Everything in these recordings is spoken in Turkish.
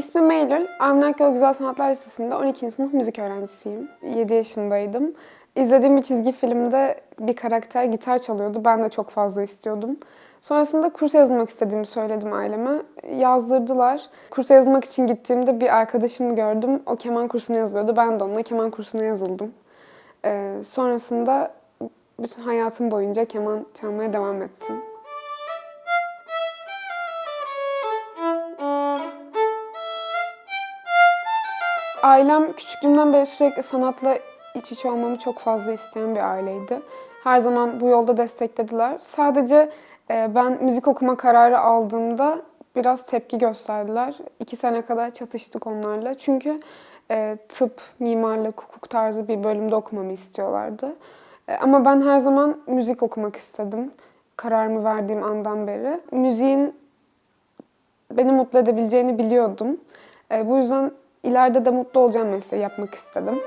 İsmim Eylül. Avni Güzel Sanatlar Lisesi'nde 12. sınıf müzik öğrencisiyim. 7 yaşındaydım. İzlediğim bir çizgi filmde bir karakter gitar çalıyordu. Ben de çok fazla istiyordum. Sonrasında kursa yazılmak istediğimi söyledim aileme. Yazdırdılar. Kursa yazılmak için gittiğimde bir arkadaşımı gördüm. O keman kursuna yazılıyordu. Ben de onunla keman kursuna yazıldım. Ee, sonrasında bütün hayatım boyunca keman çalmaya devam ettim. Ailem küçüklüğümden beri sürekli sanatla iç içe olmamı çok fazla isteyen bir aileydi. Her zaman bu yolda desteklediler. Sadece e, ben müzik okuma kararı aldığımda biraz tepki gösterdiler. İki sene kadar çatıştık onlarla. Çünkü e, tıp, mimarlık, hukuk tarzı bir bölümde okumamı istiyorlardı. E, ama ben her zaman müzik okumak istedim. Kararımı verdiğim andan beri. Müziğin beni mutlu edebileceğini biliyordum. Bu yüzden ileride de mutlu olacağım mesleği yapmak istedim.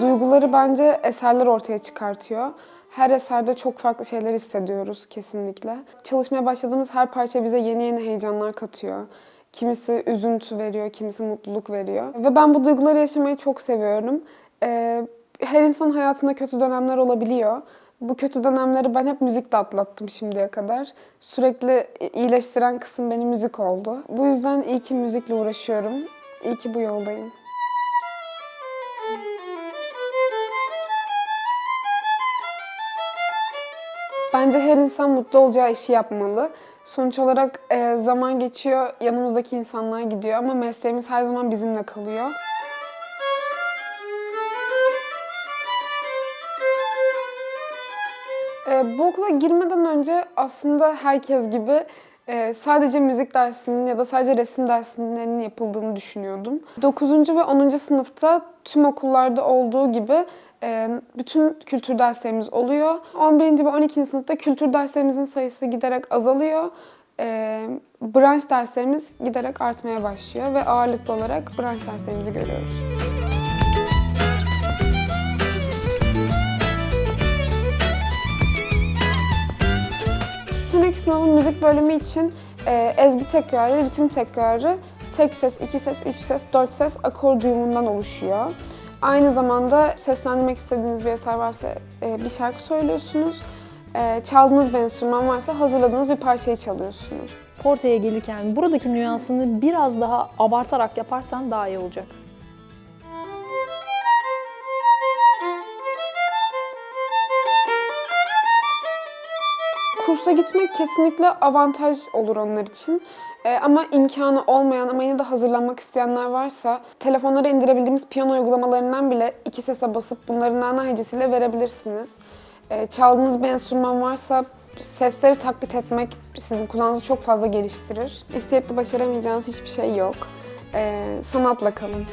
Duyguları bence eserler ortaya çıkartıyor. Her eserde çok farklı şeyler hissediyoruz kesinlikle. Çalışmaya başladığımız her parça bize yeni yeni heyecanlar katıyor. Kimisi üzüntü veriyor, kimisi mutluluk veriyor. Ve ben bu duyguları yaşamayı çok seviyorum. Ee, her insan hayatında kötü dönemler olabiliyor. Bu kötü dönemleri ben hep müzikle atlattım şimdiye kadar. Sürekli iyileştiren kısım benim müzik oldu. Bu yüzden iyi ki müzikle uğraşıyorum. İyi ki bu yoldayım. Bence her insan mutlu olacağı işi yapmalı. Sonuç olarak e, zaman geçiyor, yanımızdaki insanlar gidiyor ama mesleğimiz her zaman bizimle kalıyor. E, bu okula girmeden önce aslında herkes gibi e, sadece müzik dersinin ya da sadece resim derslerinin yapıldığını düşünüyordum. 9. ve 10. sınıfta tüm okullarda olduğu gibi e, bütün kültür derslerimiz oluyor. 11. ve 12. sınıfta kültür derslerimizin sayısı giderek azalıyor. E, branş derslerimiz giderek artmaya başlıyor ve ağırlıklı olarak branş derslerimizi görüyoruz. Yetenek sınavı müzik bölümü için e, ezgi tekrarı, ritim tekrarı, tek ses, iki ses, üç ses, dört ses akor duyumundan oluşuyor. Aynı zamanda seslendirmek istediğiniz bir eser varsa e, bir şarkı söylüyorsunuz. E, çaldığınız bir enstrüman varsa hazırladığınız bir parçayı çalıyorsunuz. Forte'ye gelirken buradaki nüansını biraz daha abartarak yaparsan daha iyi olacak. Kursa gitmek kesinlikle avantaj olur onlar için. Ee, ama imkanı olmayan ama yine de hazırlanmak isteyenler varsa telefonlara indirebildiğimiz piyano uygulamalarından bile iki sese basıp bunları nana hecesiyle verebilirsiniz. Ee, çaldığınız bir enstrüman varsa sesleri taklit etmek sizin kulağınızı çok fazla geliştirir. İsteyip de başaramayacağınız hiçbir şey yok. Ee, sanatla kalın.